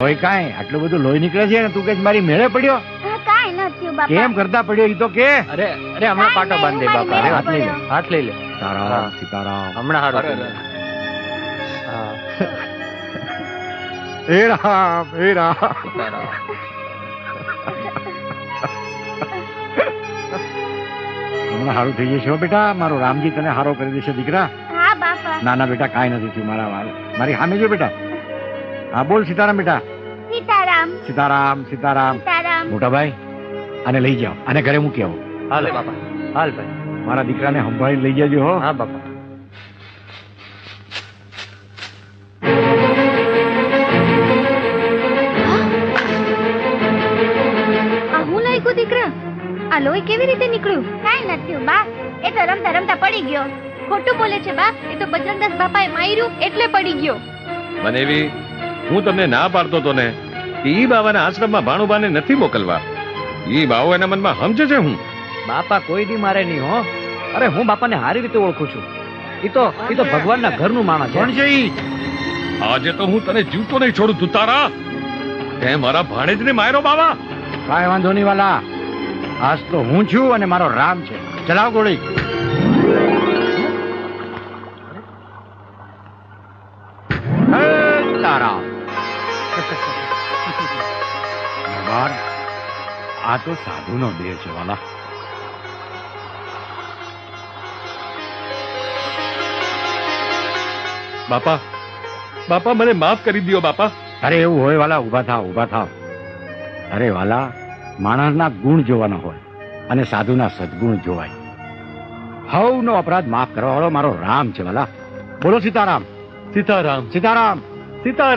હોય કાંઈ આટલું બધું લોહી નીકળે છે ને તું કે મારી મેળે પડ્યો? કાંઈ ન થયું બાપા. કેમ કરતા પડ્યો ઈ તો કે? અરે અરે હમણાં પાટો બાંધી દે બાપા. અરે હાથ લઈ લે. હાથ લઈ લે. તારા. સીતારામ. હમણાં હારો. હા હે રામ હે રામ. હમણાં સારું થઈ જશે હો બેટા. મારો રામજી તને હારો કરી દેશે દીકરા. હા બાપા. ના ના બેટા કાંઈ નથી થયું મારા વાલ. મારી સામે જો બેટા. હા બોલ સીતારામ બેટા. સીતારામ. સીતારામ સીતારામ. સીતારામ. મોટા ભાઈ આને લઈ જાઓ. આને ઘરે મૂકી આવો. હાલ બાપા. હાલ ભાઈ. મારા દીકરાને સંભાળી લઈ જજો હો. હા બાપા. આ હું લાગ્યું દીકરા? આ લોહી કેવી રીતે નીકળ્યું? કાંઈ નથી બા. એ તો રમતા રમતા પડી ગયો. ખોટું બોલે છે બા. એ તો બજરંગદાસ બાપાએ માર્યું એટલે પડી ગયો. મને એવી હું તમને ના પાડતો તો ને ઈ બાવાના આશ્રમમાં ભાણુબાને નથી મોકલવા. ઈ બાવો એના મનમાં સમજે છે હું. બાપા કોઈ દી મારે નહીં હો. અરે હું બાપાને સારી રીતે ઓળખું છું. ઈ તો ઈ તો ભગવાનના ઘરનું માણસ છે. છે આજે તો હું તને જીવતો નહીં છોડું તું તારા તે મારા ભાણેજને માર્યો બાવા. કાંઈ વાંધો નહીં વાલા. આજ તો હું છું અને મારો રામ છે. ચલાવ ગોળી. હે તારા. બાર આ તો સાધુનો દેહ છે વાલા. બાપા બાપા મને માફ કરી દો બાપા. અરે એવું હોય વાલા ઊભા થાવ ઊભા થાવ. અરે વાલા માણસના ગુણ જોવાના હોય અને સાધુના સદગુણ જોવાય. હવનો અપરાધ માફ કરવા વાળો મારો રામ છે વાલા. બોલો સીતારામ. સીતારામ. સીતારામ. સીતારામ.